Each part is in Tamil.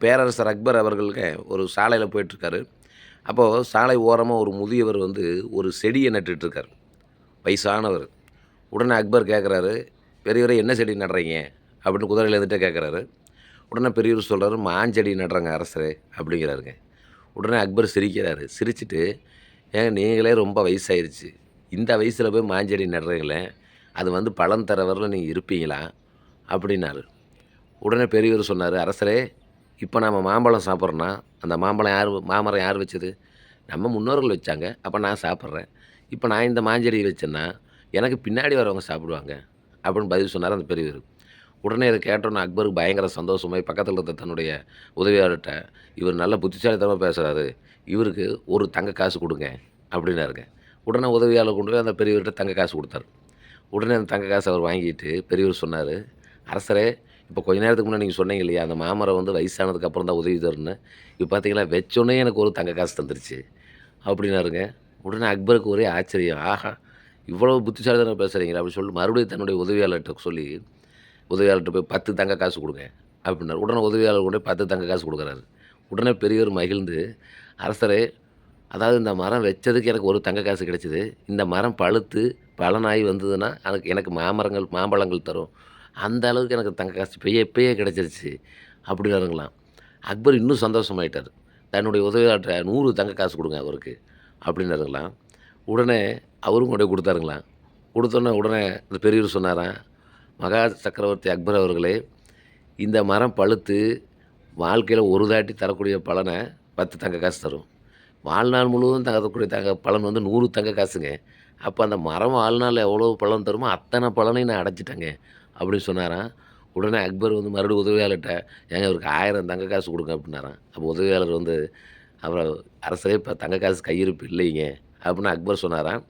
பேரரசர் அக்பர் அவர்களுக்கு ஒரு சாலையில் போயிட்டுருக்காரு. அப்போது சாலை ஓரமாக ஒரு முதியவர் வந்து ஒரு செடியை நட்டுட்ருக்கார் வயசானவர். உடனே அக்பர் கேட்குறாரு பெரியவரை என்ன செடி நடுறீங்க? அப்படின்னு குதிரையில் இருந்துகிட்டே கேட்குறாரு உடனே பெரியவர் சொல்கிறாரு மாஞ்செடி நடுறாங்க அரசரே அப்படிங்கிறாருங்க. உடனே அக்பர் சிரிக்கிறாரு. சிரிச்சுட்டு ஏங்க நீங்களே ரொம்ப வயசாயிருச்சு. இந்த வயசில் போய் மாஞ்செடி நடுறீங்களே அது வந்து பலன் தர வரல நீங்கள் இருப்பீங்களா? அப்படின்னாரு. உடனே பெரியவர் சொன்னார் அரசரே இப்போ நம்ம மாம்பழம் சாப்பிட்றோன்னா அந்த மாம்பழம் யார் மாமரம் யார் வச்சது? நம்ம முன்னோர்கள் வச்சாங்க. அப்போ நான் சாப்பிட்றேன். இப்போ நான் இந்த மாஞ்செடி வச்சேன்னா எனக்கு பின்னாடி வரவங்க சாப்பிடுவாங்க அப்படின்னு பதில் சொன்னார் அந்த பெரியவர். உடனே இதை கேட்டோன்னே அக்பருக்கு பயங்கர சந்தோஷமாய் பக்கத்தில் இருந்த தன்னுடைய உதவியாளர்கிட்ட இவர் நல்ல புத்திசாலித்தனமாக பேசுகிறாரு இவருக்கு ஒரு தங்க காசு கொடுங்க அப்படின்னாருங்க. உடனே உதவியாளர் கொண்டு போய் அந்த பெரியவர்கிட்ட தங்க காசு கொடுத்தாரு. உடனே அந்த தங்க காசை அவர் வாங்கிட்டு பெரியவர் சொன்னார் அரசரே இப்போ கொஞ்ச நேரத்துக்கு முன்னாடி நீங்கள் சொன்னீங்க இல்லையா அந்த மாமரம் வந்து வயசானதுக்கு அப்புறம் தான் உதவி தருன்னு இப்போ பார்த்தீங்களா வச்சோன்னே எனக்கு ஒரு தங்க காசு தந்துருச்சு. அப்படின்னாருங்க. உடனே அக்பருக்கு ஒரே ஆச்சரியம். ஆஹா இவ்வளோ புத்திசாலித்தனம் பேசுகிறீங்க அப்படின்னு சொல்லி மறுபடியும் தன்னுடைய உதவியாளர்கிட்ட சொல்லி உதவியாளர்கிட்ட போய் பத்து தங்க காசு கொடுங்க. அப்படின்னாரு. உடனே உதவியாளர் கொண்டு போய் பத்து தங்க காசு கொடுக்குறாரு. உடனே பெரியவர் மகிழ்ந்து அரசரே அதாவது இந்த மரம் வச்சதுக்கு எனக்கு ஒரு தங்க காசு கிடச்சிது. இந்த மரம் பழுத்து பலனாகி வந்ததுன்னா எனக்கு எனக்கு மாமரங்கள் மாம்பழங்கள் தரும். அந்த அளவுக்கு எனக்கு தங்க காசு இப்பயே இப்பயே கிடச்சிருச்சு. அப்படின்னாருங்களாம் அக்பர் இன்னும் சந்தோஷமாயிட்டார். தன்னுடைய உதவியாளர்கிட்ட நூறு தங்க காசு கொடுங்க அவருக்கு அப்படின்னாருங்களாம் உடனே அவரும் கொண்டு கொடுத்தாருங்களாம் கொடுத்தோன்னே உடனே அந்த பெரியவர் சொன்னாராம் மகா சக்கரவர்த்தி அக்பர் அவர்களே இந்த மரம் பழுத்து வாழ்க்கையில் ஒரு தாட்டி தரக்கூடிய பலனை பத்து தங்க காசு தரும். வாழ்நாள் முழுவதும் தங்கக்கூடிய தங்க பலன் வந்து நூறு தங்க காசுங்க அப்போ அந்த மரம் வாழ்நாள் எவ்வளோ பலன் தருமோ அத்தனை பலனையும் நான் அடைச்சிட்டேங்க அப்படின்னு சொன்னாராம். உடனே அக்பர் வந்து மறுபடியும் உதவியாளர்கிட்ட ஏங்க அவருக்கு ஆயிரம் தங்க காசு கொடுங்க அப்படின்னாராம். அப்போ உதவியாளர் வந்து அப்புறம் அரசரே இப்போ தங்க காசு கையிருப்பு இல்லைங்க அப்படின்னு அக்பர் சொன்னாராம்.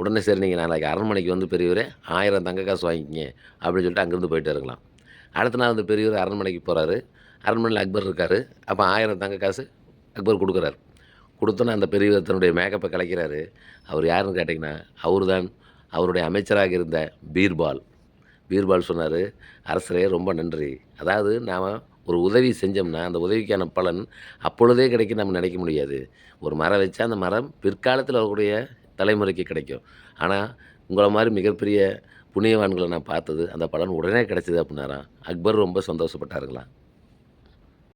உடனே சரி நீங்கள் நாளைக்கு அரண்மனைக்கு வந்து பெரியவரே ஆயிரம் தங்க காசு வாங்கிக்கிங்க அப்படின்னு சொல்லிட்டு அங்கேருந்து போயிட்டு இருக்கலாம் அடுத்த நாள் அந்த பெரியவர் அரண்மனைக்கு போகிறாரு அரண்மனையில் அக்பர் இருக்கார். அப்போ ஆயிரம் தங்க காசு அக்பர் கொடுக்குறாரு. கொடுத்தோன்னே அந்த பெரியவர் தன்னுடைய மேக்கப்பை கலைக்கிறாரு. அவர் யாருன்னு கேட்டிங்கன்னா அவர் தான் அவருடைய அமைச்சராக இருந்த பீர்பால். பீர்பால் சொன்னார் அரசரே ரொம்ப நன்றி. அதாவது நாம் ஒரு உதவி செஞ்சோம்னா அந்த உதவிக்கான பலன் அப்பொழுதே கிடைக்கும் நம்ம நினைக்க முடியாது. ஒரு மரம் வச்சா அந்த மரம் பிற்காலத்தில் வரக்கூடிய தலைமுறைக்கு கிடைக்கும். ஆனால் உங்களை மாதிரி மிகப்பெரிய புண்ணியவான்களை நான் பார்த்தது அந்த பலன் உடனே கிடச்சிது அப்படின்னாராம். அக்பர் ரொம்ப சந்தோஷப்பட்டாருங்களாம்.